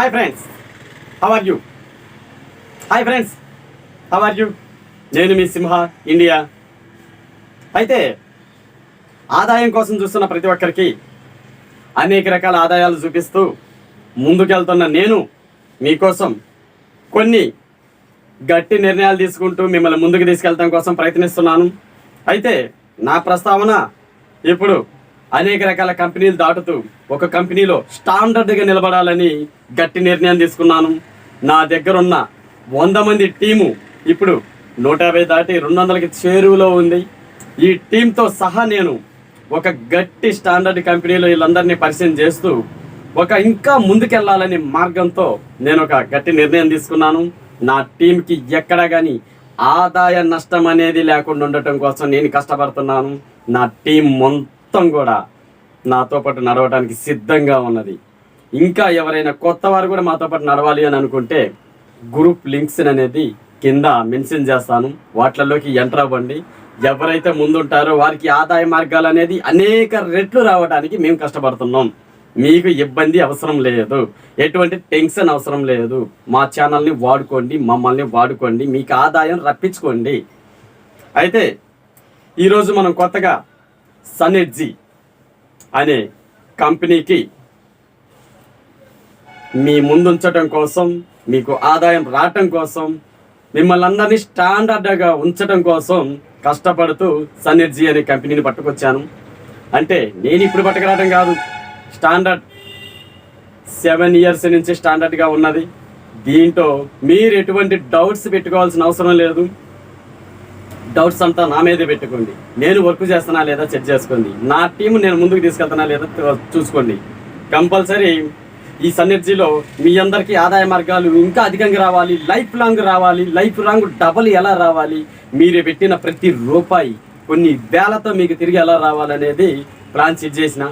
Hi friends how are you hi friends how are you నేను మీ సింహ India. అయితే ఆదాయం కోసం చూస్తున్న ప్రతి ఒక్కరికి అనేక రకాల ఆదాయాలు చూపిస్తూ ముందుకెళ్తున్న నేను మీకోసం కొన్ని గట్టి నిర్ణయాలు తీసుకుంటూ మిమ్మల్ని ముందుకు తీసుకెళ్తాం కోసం ప్రయత్నిస్తున్నాను. అయితే నా ప్రస్తావన ఇప్పుడు అనేక రకాల కంపెనీలు దాటుతూ ఒక కంపెనీలో స్టాండర్డ్గా నిలబడాలని గట్టి నిర్ణయం తీసుకున్నాను. నా దగ్గర ఉన్న వంద మంది టీము ఇప్పుడు నూట యాభై దాటి రెండు వందలకి చేరువలో ఉంది. ఈ టీంతో సహా నేను ఒక గట్టి స్టాండర్డ్ కంపెనీలో వీళ్ళందరినీ పరిచయం చేస్తూ ఒక ఇంకా ముందుకెళ్ళాలనే మార్గంతో నేను ఒక గట్టి నిర్ణయం తీసుకున్నాను. నా టీంకి ఎక్కడ కానీ ఆదాయ నష్టం అనేది లేకుండా ఉండటం కోసం నేను కష్టపడుతున్నాను. నా టీం మొత్తం కూడా నాతో పాటు నడవడానికి సిద్ధంగా ఉన్నది. ఇంకా ఎవరైనా కొత్త వారు కూడా మాతో పాటు నడవాలి అని అనుకుంటే గ్రూప్ లింక్స్ అనేది కింద మెన్షన్ చేస్తాను. వాటిల్లోకి ఎంటర్ అవ్వండి. ఎవరైతే ముందుంటారో వారికి ఆదాయ మార్గాలు అనేది అనేక రెట్లు రావడానికి మేము కష్టపడుతున్నాం. మీకు ఇబ్బంది అవసరం లేదు. ఎటువంటి టెన్షన్ అవసరం లేదు. మా ఛానల్ని వాడుకోండి మమ్మల్ని వాడుకోండి మీకు ఆదాయం రప్పించుకోండి. అయితే ఈరోజు మనం కొత్తగా సనెడ్జీ అనే కంపెనీకి మీ ముందుంచటం కోసం మీకు ఆదాయం రావటం కోసం మిమ్మల్ని అందరినీ స్టాండర్డ్గా ఉంచటం కోసం కష్టపడుతూ సనెర్జీ అనే కంపెనీని పట్టుకొచ్చాను. అంటే నేను ఇప్పుడు పట్టుకురావడం కాదు. స్టాండర్డ్ సెవెన్ ఇయర్స్ నుంచి స్టాండర్డ్గా ఉన్నది. దీంట్లో మీరు ఎటువంటి డౌట్స్ పెట్టుకోవాల్సిన అవసరం లేదు. డౌట్స్ అంతా నా మీదే పెట్టుకోండి. నేను వర్క్ చేస్తున్నా లేదా చెక్ చేసుకోండి. నా టీం నేను ముందుకు తీసుకెళ్తున్నా లేదా చూసుకోండి. కంపల్సరీ ఈ సన్నర్జీలో మీ అందరికీ ఆదాయ మార్గాలు ఇంకా అధికంగా రావాలి. లైఫ్ లాంగ్ రావాలి. లైఫ్ లాంగ్ డబల్ ఎలా రావాలి? మీరు పెట్టిన ప్రతి రూపాయి కొన్ని వేలతో మీకు తిరిగి ఎలా రావాలనేది ప్లాన్ సెట్ చేసిన.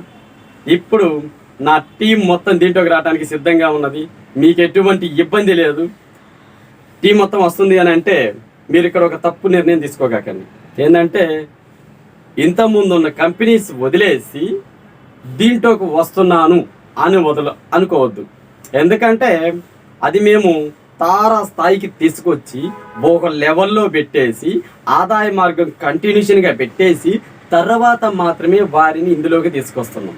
ఇప్పుడు నా టీం మొత్తం దీంట్లోకి రావడానికి సిద్ధంగా ఉన్నది. మీకు ఎటువంటి ఇబ్బంది లేదు. టీం మొత్తం వస్తుంది అని అంటే మీరు ఇక్కడ ఒక తప్పు నిర్ణయం తీసుకోగాకండి. ఏంటంటే ఇంతకుముందు ఉన్న కంపెనీస్ వదిలేసి దీంట్లోకి వస్తున్నాను అని వదల అనుకోవద్దు. ఎందుకంటే అది మేము తారా స్థాయికి తీసుకొచ్చి ఒక లెవెల్లో పెట్టేసి ఆదాయ మార్గం కంటిన్యూషన్గా పెట్టేసి తర్వాత మాత్రమే వారిని ఇందులోకి తీసుకొస్తున్నాం.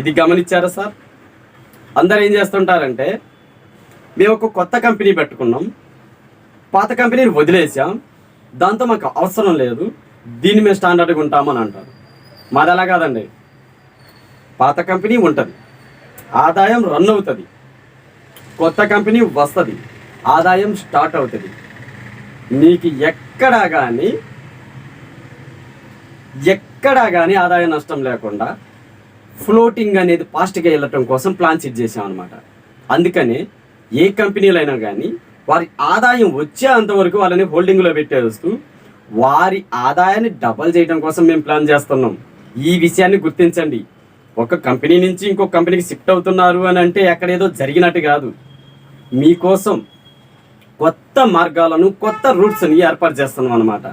ఇది గమనించారా సార్? అందరు ఏం చేస్తుంటారంటే మేము ఒక కొత్త కంపెనీ పెట్టుకున్నాం. పాత కంపెనీని వదిలేసాం దాంతో మాకు అవసరం లేదు. దీన్ని మేము స్టాండర్డ్గా ఉంటామని అంటారు. మాది అలా కాదండి. పాత కంపెనీ ఉంటుంది. ఆదాయం రన్ అవుతుంది. కొత్త కంపెనీ వస్తుంది. ఆదాయం స్టార్ట్ అవుతుంది. మీకు ఎక్కడా కానీ ఎక్కడా కానీ ఆదాయ నష్టం లేకుండా ఫ్లోటింగ్ అనేది ఫాస్ట్గా వెళ్ళటం కోసం ప్లాన్ సెట్ చేసాం అనమాట అందుకని ఏ కంపెనీలైనా కానీ వారి ఆదాయం వచ్చే అంతవరకు వాళ్ళని హోల్డింగ్లో పెట్టేస్తూ వారి ఆదాయాన్ని డబల్ చేయడం కోసం మేము ప్లాన్ చేస్తున్నాం. ఈ విషయాన్ని గుర్తించండి. ఒక కంపెనీ నుంచి ఇంకో కంపెనీకి షిఫ్ట్ అవుతున్నారు అని అంటే ఎక్కడేదో జరిగినట్టు కాదు. మీకోసం కొత్త మార్గాలను కొత్త రూట్స్ని ఏర్పాటు చేస్తున్నాం అనమాట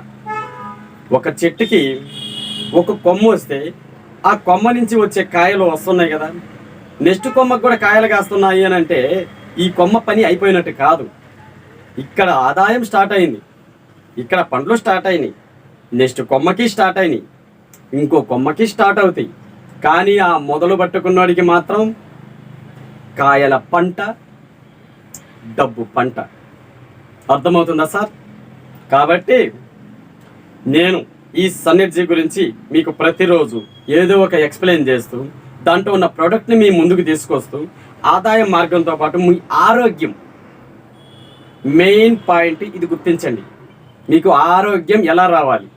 ఒక చెట్టుకి ఒక కొమ్మ వస్తే ఆ కొమ్మ నుంచి వచ్చే కాయలు వస్తున్నాయి కదా. నెక్స్ట్ కొమ్మకు కూడా కాయలు కాస్తున్నాయి అని అంటే ఈ కొమ్మ పని అయిపోయినట్టు కాదు. ఇక్కడ ఆదాయం స్టార్ట్ అయింది. ఇక్కడ పండ్లు స్టార్ట్ అయినాయి. నెక్స్ట్ కొమ్మకి స్టార్ట్ అయినాయి. ఇంకో కొమ్మకి స్టార్ట్ అవుతాయి. కానీ ఆ మొదలు పట్టుకున్నవాడికి మాత్రం కాయల పంట డబ్బు పంట. అర్థమవుతుందా సార్? కాబట్టి నేను ఈ సన్నెర్జీ గురించి మీకు ప్రతిరోజు ఏదో ఒక ఎక్స్ప్లెయిన్ చేస్తూ దాంట్లో ఉన్న ప్రోడక్ట్ని మీ ముందుకు తీసుకొస్తూ ఆదాయ మార్గంతో పాటు మీ ఆరోగ్యం మెయిన్ పాయింట్ ఇది గుర్తించండి. మీకు ఆరోగ్యం ఎలా రావాలి?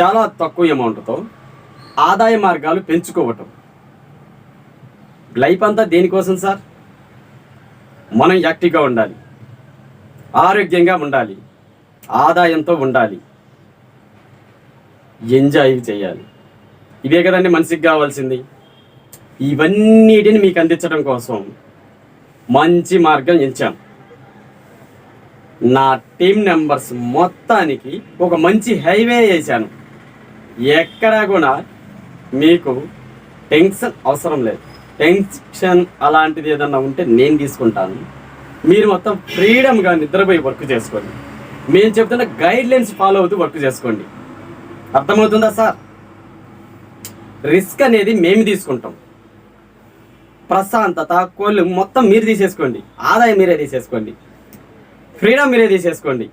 చాలా తక్కువ అమౌంట్తో ఆదాయ మార్గాలు పెంచుకోవటం. లైఫ్ అంతా దేనికోసం సార్? మనం యాక్టివ్గా ఉండాలి. ఆరోగ్యంగా ఉండాలి. ఆదాయంతో ఉండాలి. ఎంజాయ్ చేయాలి. ఇదే కదండి మనిషికి కావాల్సింది. ఇవన్నిటిని మీకు అందించడం కోసం మంచి మార్గం ఎంచాం. నా టీం మెంబర్స్ మొత్తానికి ఒక మంచి హైవే వేశాను. ఎక్కడా కూడా మీకు టెన్షన్ అవసరం లేదు. టెన్షన్ అలాంటిది ఏదన్నా ఉంటే నేను తీసుకుంటాను. మీరు మొత్తం ఫ్రీడమ్గా నిద్రపోయి వర్క్ చేసుకోండి. మేము చెప్తున్న గైడ్ లైన్స్ ఫాలో అవుతూ వర్క్ చేసుకోండి. అర్థమవుతుందా సార్? రిస్క్ అనేది మేము తీసుకుంటాం. ప్రశాంతత కోళ్ళు మొత్తం మీరు తీసేసుకోండి. ఆదాయం మీరే తీసేసుకోండి. ఫ్రీడమ్ మీరే తీసేసుకోండి.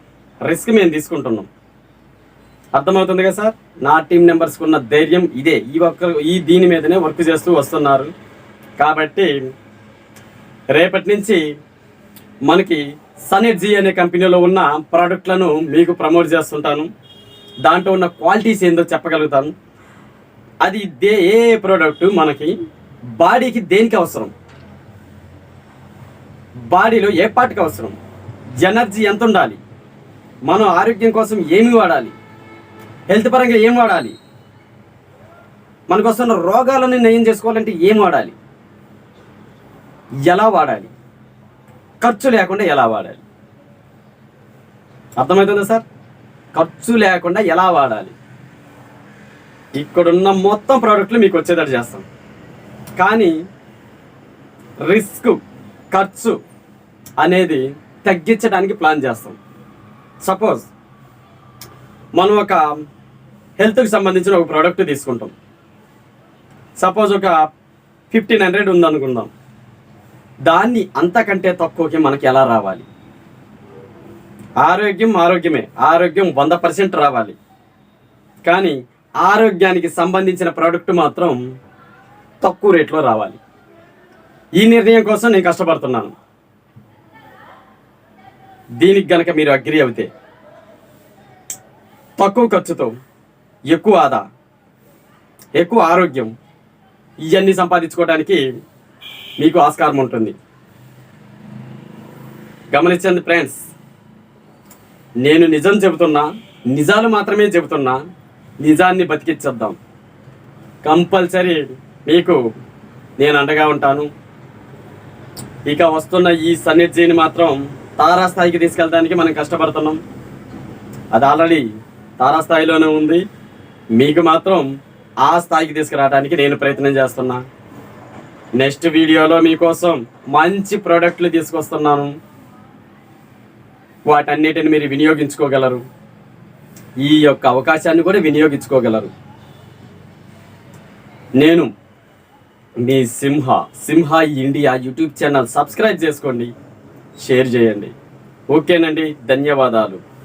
రిస్క్ మేము తీసుకుంటున్నాం. అర్థమవుతుంది కదా సార్? నా టీం మెంబర్స్కి ఉన్న ధైర్యం ఇదే. ఈ ఒక్క ఈ దీని మీదనే వర్క్ చేస్తూ వస్తున్నారు. కాబట్టి రేపటి నుంచి మనకి సనెట్జీ అనే కంపెనీలో ఉన్న ప్రోడక్ట్లను మీకు ప్రమోట్ చేస్తుంటాను. దాంట్లో ఉన్న క్వాలిటీస్ ఏందో చెప్పగలుగుతాను. అది దే ఏ ప్రోడక్ట్ మనకి బాడీకి దేనికి అవసరం? బాడీలో ఏ పార్ట్కి అవసరం? ఎనర్జీ ఎంత ఉండాలి మనం ఆరోగ్యం కోసం ఏమి వాడాలి? హెల్త్ పరంగా ఏం వాడాలి? మనకు వస్తున్న రోగాలను నయం చేసుకోవాలంటే ఏం వాడాలి? ఎలా వాడాలి? ఖర్చు లేకుండా ఎలా వాడాలి? అర్థమవుతుందా సార్? ఖర్చు లేకుండా ఎలా వాడాలి? ఇక్కడున్న మొత్తం ప్రోడక్ట్లు మీకు వచ్చేటట్టు చేస్తాం. కానీ రిస్క్ ఖర్చు అనేది తగ్గించడానికి ప్లాన్ చేస్తాం. సపోజ్ మనం ఒక హెల్త్కి సంబంధించిన ఒక ప్రోడక్ట్ తీసుకుంటాం. సపోజ్ ఒక ఫిఫ్టీన్ హండ్రెడ్ ఉందనుకుందాం. దాన్ని అంతకంటే తక్కువకి మనకి ఎలా రావాలి? ఆరోగ్యం ఆరోగ్యమే. ఆరోగ్యం వంద పర్సెంట్ రావాలి. కానీ ఆరోగ్యానికి సంబంధించిన ప్రోడక్ట్ మాత్రం తక్కువ రేట్లో రావాలి. ఈ నిర్ణయం కోసం నేను కష్టపడుతున్నాను. దీనికి గనక మీరు అగ్రి అవుతే తక్కువ ఖర్చుతో ఎక్కువ ఆదా ఎక్కువ ఆరోగ్యం ఇవన్నీ సంపాదించుకోవడానికి మీకు ఆస్కారం ఉంటుంది. గమనించండి ఫ్రెండ్స్ నేను నిజం చెబుతున్నా నిజాలు మాత్రమే చెబుతున్నా నిజాన్ని బతికించేద్దాం కంపల్సరీ మీకు నేను అండగా ఉంటాను. ఇక వస్తున్న ఈ సన్నిధిని మాత్రం తారాస్థాయికి తీసుకెళ్ళడానికి మనం కష్టపడుతున్నాం. అది ఆల్రెడీ తారాస్థాయిలోనే ఉంది. మీకు మాత్రం ఆ స్థాయికి తీసుకురావడానికి నేను ప్రయత్నం చేస్తున్నా. నెక్స్ట్ వీడియోలో మీకోసం మంచి ప్రోడక్ట్లు తీసుకొస్తున్నాను. వాటన్నిటిని మీరు వినియోగించుకోగలరు. ఈ యొక్క అవకాశాన్ని కూడా వినియోగించుకోగలరు. నేను మీ Simha Simha India YouTube channel subscribe చేసుకోండి. షేర్ చేయండి. ఓకేనండి. ధన్యవాదాలు.